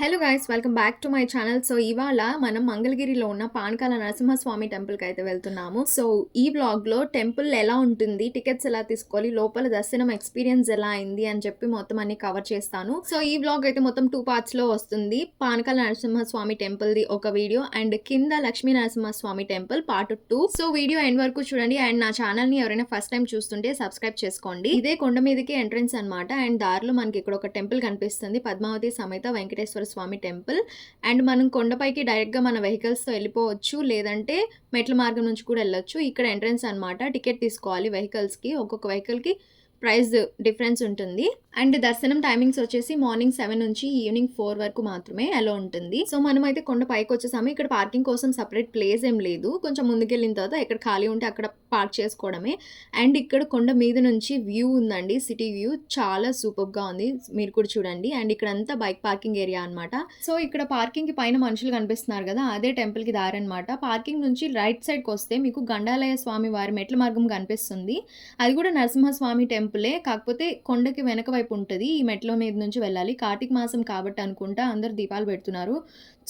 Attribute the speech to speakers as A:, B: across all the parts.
A: Hello guys welcome back to my channel so ఇవాళ మనం మంగళగిరిలో ఉన్న పానకాల నరసింహస్వామి టెంపుల్కి అయితే వెళ్తున్నాము. సో ఈ బ్లాగ్లో టెంపుల్ ఎలా ఉంటుంది టికెట్స్ ఎలా తీసుకోవాలి లోపల దర్శనం ఎక్స్పీరియన్స్ ఎలా అయింది అని చెప్పి మొత్తం అన్ని కవర్ చేస్తాను. సో ఈ బ్లాగ్ అయితే మొత్తం టూ పార్ట్స్లో వస్తుంది. పానకాల నరసింహస్వామి టెంపుల్ ది ఒక వీడియో అండ్ కింద Lakshmi Narasimhaswamy temple part two so video end వరకు చూడండి అండ్ నా ఛానల్ని ఎవరైనా ఫస్ట్ టైం చూస్తుంటే సబ్స్క్రైబ్ చేసుకోండి. ఇదే కొండ మీదకి ఎంట్రన్స్ అన్నమాట అండ్ దారిలో మనకి ఇక్కడ ఒక టెంపుల్ కనిపిస్తుంది. పద్మావతి సమేత వెంకటేశ్వర స్వామి టెంపుల్. అండ్ మనం కొండపైకి డైరెక్ట్గా మన వెహికల్స్తో వెళ్ళిపోవచ్చు. లేదంటే మెట్ల మార్గం నుంచి కూడా వెళ్ళొచ్చు. ఇక్కడ ఎంట్రన్స్ అన్నమాట. టికెట్ తీసుకోవాలి వెహికల్స్కి. ఒక్కొక్క వెహికల్కి ప్రైస్ డిఫరెన్స్ ఉంటుంది. అండ్ దర్శనం టైమింగ్స్ వచ్చేసి మార్నింగ్ సెవెన్ నుంచి ఈవినింగ్ ఫోర్ వరకు మాత్రమే అలో ఉంటుంది. సో మనం అయితే కొండ పైకి వచ్చేసాము. ఇక్కడ పార్కింగ్ కోసం సపరేట్ ప్లేస్ ఏం లేదు. కొంచెం ముందుకెళ్ళిన తర్వాత ఎక్కడ ఖాళీ ఉంటే అక్కడ పార్క్ చేసుకోవడమే. అండ్ ఇక్కడ కొండ మీద నుంచి వ్యూ ఉందండి. సిటీ వ్యూ చాలా సూపర్గా ఉంది. మీరు కూడా చూడండి. అండ్ ఇక్కడ అంతా బైక్ పార్కింగ్ ఏరియా అన్నమాట. సో ఇక్కడ పార్కింగ్కి పైన మనుషులు కనిపిస్తున్నారు కదా అదే టెంపుల్కి దారి అనమాట పార్కింగ్ నుంచి రైట్ సైడ్కి వస్తే మీకు గండాలయ స్వామి వారి మెట్ల మార్గం కనిపిస్తుంది. అది కూడా నరసింహస్వామి టెంపుల్ కాకపోతే కొండకి వెనక వైపు ఉంటుంది. ఈ మెట్ల మీద నుంచి వెళ్ళాలి. కార్తీక మాసం కాబట్టి అనుకుంటా అందరు దీపాలు పెడుతున్నారు.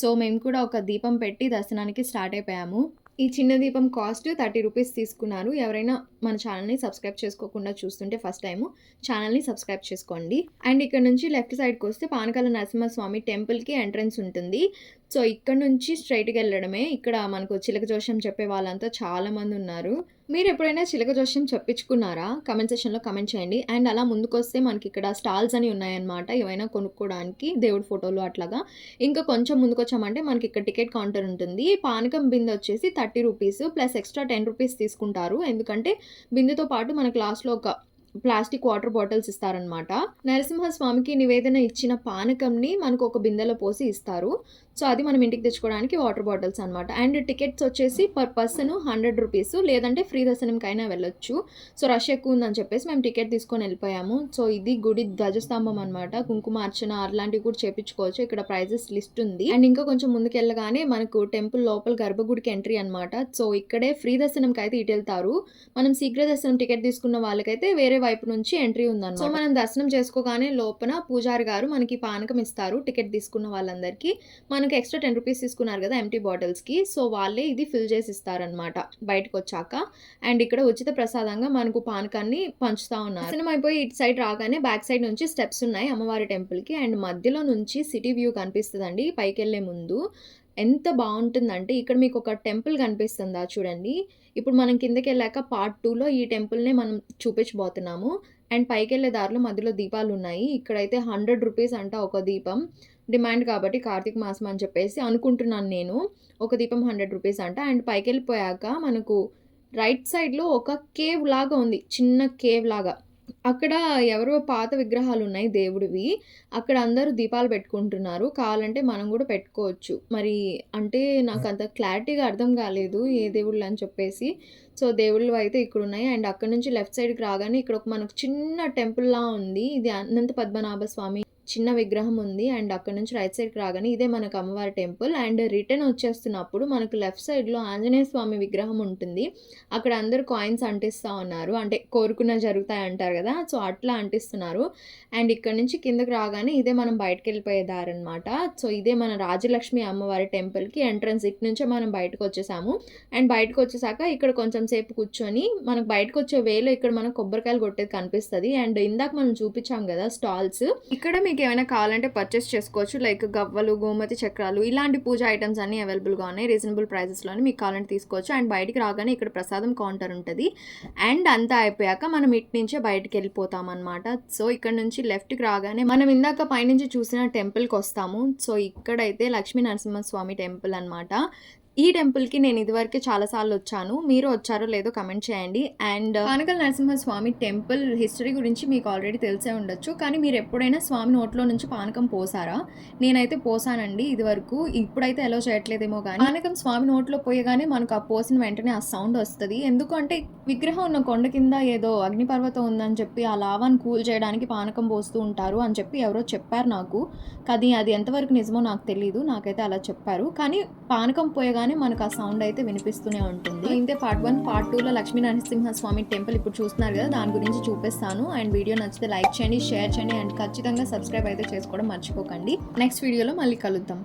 A: సో మేము కూడా ఒక దీపం పెట్టి దర్శనానికి స్టార్ట్ అయిపోయాము. ఈ చిన్న దీపం కాస్ట్ థర్టీ రూపీస్ తీసుకున్నారు. ఎవరైనా మన ఛానల్ని సబ్స్క్రైబ్ చేసుకోకుండా చూస్తుంటే ఫస్ట్ టైము ఛానల్ని సబ్స్క్రైబ్ చేసుకోండి. అండ్ ఇక్కడ నుంచి లెఫ్ట్ సైడ్కి వస్తే పానకాల నరసింహస్వామి టెంపుల్కి ఎంట్రన్స్ ఉంటుంది. సో ఇక్కడ నుంచి స్ట్రైట్గా వెళ్ళడమే. ఇక్కడ మనకు చిలక జోషం చెప్పే వాళ్ళంతా చాలామంది ఉన్నారు. మీరు ఎప్పుడైనా చిలక జోషం చెప్పించుకున్నారా? కమెంట్ సెక్షన్లో కమెంట్ చేయండి. అండ్ అలా ముందుకొస్తే మనకి ఇక్కడ స్టాల్స్ అని ఉన్నాయన్నమాట. ఏవైనా కొనుక్కోవడానికి దేవుడి ఫోటోలు అట్లాగా. ఇంకా కొంచెం ముందుకొచ్చామంటే మనకి ఇక్కడ టికెట్ కౌంటర్ ఉంటుంది. పానకం బిందె వచ్చేసి thirty rupees plus extra ten rupees తీసుకుంటారు. ఎందుకంటే బిందెతో పాటు మనకు లాస్ట్లో ఒక ప్లాస్టిక్ వాటర్ బాటిల్స్ ఇస్తారనమాట నరసింహస్వామికి నివేదన ఇచ్చిన పానకంని మనకు ఒక బిందెలో పోసి ఇస్తారు. సో అది మనం ఇంటికి తెచ్చుకోవడానికి వాటర్ బాటిల్స్ అనమాట అండ్ టికెట్స్ వచ్చేసి పర్ పర్సన్ హండ్రెడ్ రూపీస్. లేదంటే ఫ్రీ దర్శనంకైనా వెళ్ళొచ్చు. సో రష్ ఎక్కువ ఉందని చెప్పేసి మేము టికెట్ తీసుకొని వెళ్ళిపోయాము. సో ఇది గుడి ధ్వజస్తంభం అనమాట కుంకుమార్చన అలాంటివి కూడా చేపించుకోవచ్చు. ఇక్కడ ప్రైజెస్ లిస్ట్ ఉంది. అండ్ ఇంకా కొంచెం ముందుకు వెళ్ళగానే మనకు టెంపుల్ లోపల గర్భగుడికి ఎంట్రీ అనమాట సో ఇక్కడే ఫ్రీ దర్శనంకి అయితే ఇటు వెళ్తారు. మనం శీఘ్ర దర్శనం టికెట్ తీసుకున్న వాళ్ళకైతే వేరే వైపు నుంచి ఎంట్రీ ఉందన్నమాట. సో మనం దర్శనం చేసుకోగానే లోపల పూజారి గారు మనకి పానకం ఇస్తారు టికెట్ తీసుకున్న వాళ్ళందరికీ. మనకు ఎక్స్ట్రా టెన్ రూపీస్ తీసుకున్నారు కదా ఎంటీ బాటిల్స్కి సో వాళ్ళే ఇది ఫిల్ చేసి ఇస్తారనమాట బయటకు వచ్చాక అండ్ ఇక్కడ ఉచిత ప్రసాదంగా మనకు పానకాన్ని పంచుతా ఉన్నారు. దర్శనం అయిపోయి ఇటు సైడ్ రాగానే బ్యాక్ సైడ్ నుంచి స్టెప్స్ ఉన్నాయి అమ్మవారి టెంపుల్కి అండ్ మధ్యలో నుంచి సిటీ వ్యూ కనిపిస్తుందండి పైకి వెళ్ళే ముందు. ఎంత బాగుంటుందంటే ఇక్కడ మీకు ఒక టెంపుల్ కనిపిస్తుందా చూడండి. ఇప్పుడు మనం కిందకి వెళ్ళాక పార్ట్ టూలో ఈ టెంపుల్నే మనం చూపించబోతున్నాము. అండ్ పైకి వెళ్ళే దారిలో మధ్యలో దీపాలు ఉన్నాయి ఇక్కడైతే హండ్రెడ్ రూపీస్ అంట ఒక దీపం. డిమాండ్ కాబట్టి కార్తీక మాసం అని చెప్పేసి అనుకుంటున్నాను నేను. ఒక దీపం హండ్రెడ్ రూపీస్ అంట. అండ్ పైకి వెళ్ళిపోయాక మనకు రైట్ సైడ్లో ఒక కేవ్ లాగా ఉంది. చిన్న కేవ్ లాగా. అక్కడ ఎవరో పాత విగ్రహాలు ఉన్నాయి దేవుడివి. అక్కడ అందరూ దీపాలు పెట్టుకుంటున్నారు. కావాలంటే మనం కూడా పెట్టుకోవచ్చు. మరి అంటే నాకు అంత క్లారిటీగా అర్థం కాలేదు ఏ దేవుళ్ళు అని చెప్పేసి. సో దేవుళ్ళు అయితే ఇక్కడ ఉన్నాయి. అండ్ అక్కడ నుంచి లెఫ్ట్ సైడ్కి రాగానే ఇక్కడ ఒక మనకు చిన్న టెంపుల్లా ఉంది. ఇది అనంత పద్మనాభ స్వామి చిన్న విగ్రహం ఉంది అండ్ అక్కడ నుంచి రైట్ సైడ్కి రాగానే ఇదే మనకు అమ్మవారి టెంపుల్ అండ్ రిటర్న్ వచ్చేస్తున్నప్పుడు మనకు లెఫ్ట్ సైడ్లో ఆంజనేయ స్వామి విగ్రహం ఉంటుంది. అక్కడ అందరు కాయిన్స్ అంటిస్తూ ఉన్నారు. అంటే కోరుకున్న జరుగుతాయి అంటారు కదా సో అట్లా అంటిస్తున్నారు. అండ్ ఇక్కడ నుంచి కిందకి రాగానే ఇదే మనం బయటకు వెళ్ళిపోయే దారి అనమాట సో ఇదే మన రాజలక్ష్మి అమ్మవారి టెంపుల్కి ఎంట్రన్స్ ఇటు నుంచే మనం బయటకు వచ్చేసాము. అండ్ బయటకు వచ్చేసాక ఇక్కడ కొంచెం సేపు కూర్చొని మనకు బయటకు వచ్చే వేలో ఇక్కడ మనకు కొబ్బరికాయలు కొట్టేది కనిపిస్తుంది. అండ్ ఇందాక మనం చూపించాం కదా స్టాల్స్. ఇక్కడ మీకు ఏమైనా కావాలంటే పర్చేస్ చేసుకోవచ్చు. లైక్ గవ్వలు గోమతి చక్రాలు ఇలాంటి పూజ ఐటమ్స్ అన్ని అవైలబుల్గా ఉన్నాయి. రీజనబుల్ ప్రైజెస్లోనే మీకు కావాలంటే తీసుకోవచ్చు. అండ్ బయటికి రాగానే ఇక్కడ ప్రసాదం కౌంటర్ ఉంటుంది. అండ్ అంతా అయిపోయాక మనం ఇటు నుంచే బయటికి వెళ్ళిపోతాం అనమాట సో ఇక్కడ నుంచి లెఫ్ట్కి రాగానే మనం ఇందాక పైనుంచి చూసిన టెంపుల్కి వస్తాము. సో ఇక్కడైతే లక్ష్మీ నరసింహస్వామి టెంపుల్ అనమాట ఈ టెంపుల్కి నేను ఇదివరకే చాలాసార్లు వచ్చాను. మీరు వచ్చారో లేదో కమెంట్ చేయండి. And uh, Panakal Narasimhaswamy temple history గురించి మీకు ఆల్రెడీ తెలిసే ఉండొచ్చు. కానీ మీరు ఎప్పుడైనా స్వామి నోట్లో నుంచి పానకం పోసారా? నేనైతే పోసానండి ఇది వరకు ఇప్పుడైతే ఎలా చేయట్లేదేమో కానీ పానకం స్వామి నోట్లో పోయగానే మనకు ఆ పోసిన వెంటనే ఆ సౌండ్ వస్తుంది. ఎందుకంటే విగ్రహం ఉన్న కొండ కింద ఏదో అగ్నిపర్వతం ఉందని చెప్పి ఆ లావాన్ని కూల్ చేయడానికి పానకం పోస్తూ ఉంటారు అని చెప్పి ఎవరో చెప్పారు నాకు. కానీ అది ఎంతవరకు నిజమో నాకు తెలియదు నాకైతే అలా చెప్పారు. కానీ పానకం పోయగానే వినగానే మనకు ఆ సౌండ్ అయితే వినిపిస్తూనే ఉంటుంది. ఇంతే పార్ట్ వన్ పార్ట్ టూలో లక్ష్మీ నరసింహ స్వామి టెంపుల్ ఇప్పుడు చూస్తున్నారు కదా దాని గురించి చూపిస్తాను. అండ్ వీడియో నచ్చితే లైక్ చేయండి షేర్ చేయండి అండ్ ఖచ్చితంగా సబ్స్క్రైబ్ అయితే చేసుకోవడం మర్చిపోకండి. నెక్స్ట్ వీడియోలో మళ్ళీ కలుద్దాం.